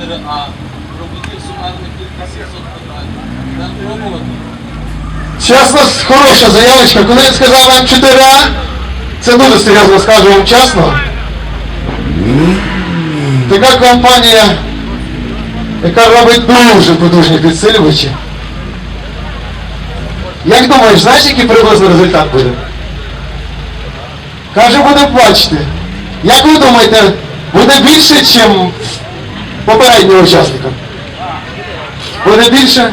4А. Роботів сумарна кількість 700 квадратів. Нам пробувати. Чесно, хороша заявочка. Коли я сказав М4А, це дуже серйозно скажу вам чесно. Така компанія, яка робить дуже потужні підсилювачі. Як думаєш, знаєш, який приблизно результат буде? Каже, буде бачити. Як ви думаєте, буде більше, ніж попереднього учасника? Вони більше?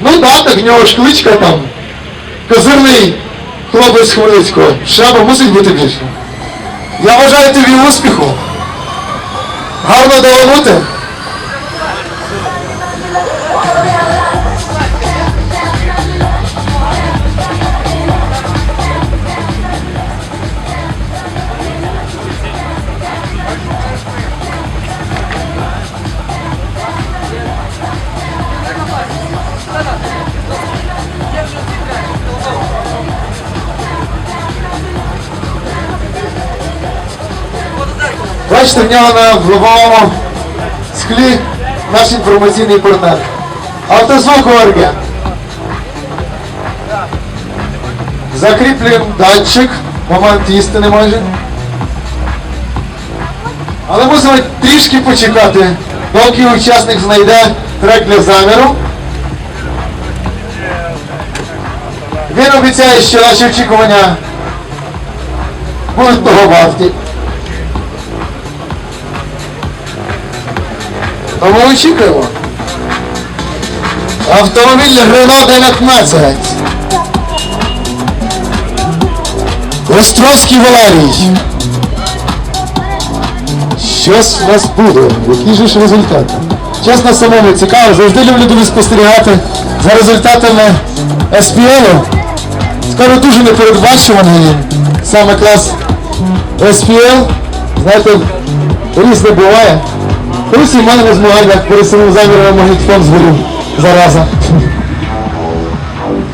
Ну так, так в нього ж кличка там. Козирний хлопець Хмельницького. Шляпа мусить бути більше. Я вважаю тобі успіху. Гарно долонути. Бачите, в нього на лобовому склі наш інформаційний партнер. Автозвук ОРГ. Закріплюємо датчик. Момент істини майже. Але мусимо трішки почекати, доки учасник знайде трек для заміру. Він обіцяє, що наші очікування будуть того варті. Тому очікуємо. Автомобіль Renault 19. Островський Валерій. Щось у нас буде. Які ж результати? Чесно, самому цікаво. Завжди люблю дуже спостерігати за результатами SPL. Скажу, дуже непередбачуваний. Саме клас SPL. Знаєте, різне буває. Колись і в мене на змаганнях пересунув замір на магнітофон згорів зараза.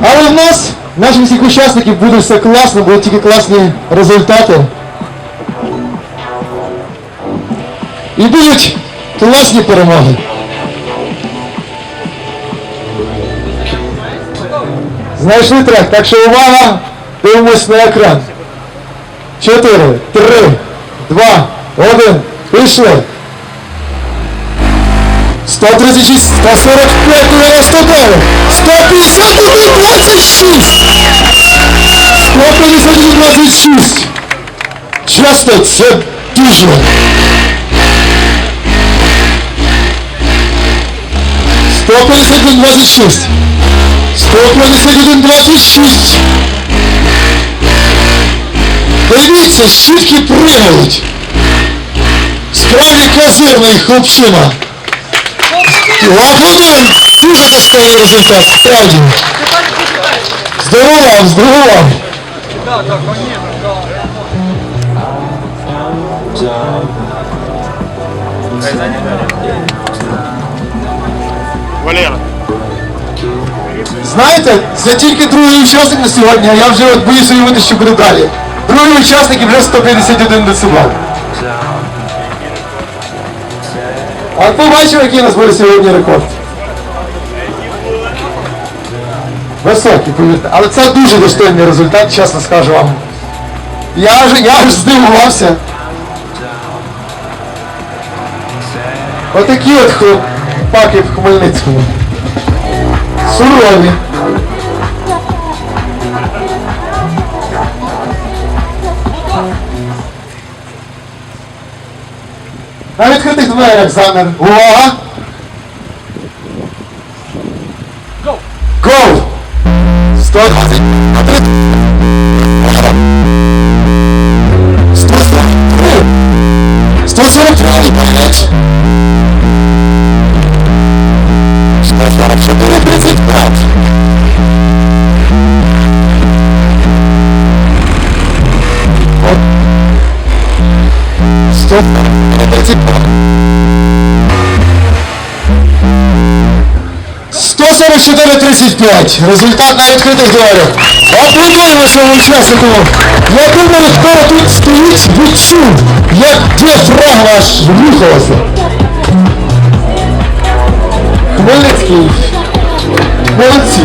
Але в нас, наших всіх учасників, буде все класно, будуть тільки класні результати. І будуть класні перемоги. Знайшли трек, так що увага, дивимось на екран. Чотири, три, два, один, пішли. 136, 145, 99, 151, 26! 151, 26! Часто це дуже. Сто п'ятдесят один двадцять шість. Сто п'ятдесят один двадцять шість. Дивіться, щітки пригають. Справді козирний хлопчина. Аплодуємо! Дуже достойний результат, справді. Здорово, здорово. Валера. Знаєте, це тільки другий учасник на сьогодні, а я вже от боюся уявити, що буде далі. Другий учасник і вже 151 децибел. А побачив, який у нас буде сьогодні рекорд. Високий, повірте. Але це дуже достойний результат, чесно скажу вам. Я ж, я ж здивувався. Отакі от хлопаки в Хмельницькому. Сурові. На відкритих дверях замір. Увага! Go! Go! 120. 143. 143 понять. 144, 35. Вот. 144-35. Результат на відкритих дуелях. Аплодуємо своєму учаснику. Я думаю, хто тут стоїть, відчув, як діафрагма аж рухалася. Хмельницький. Молодці.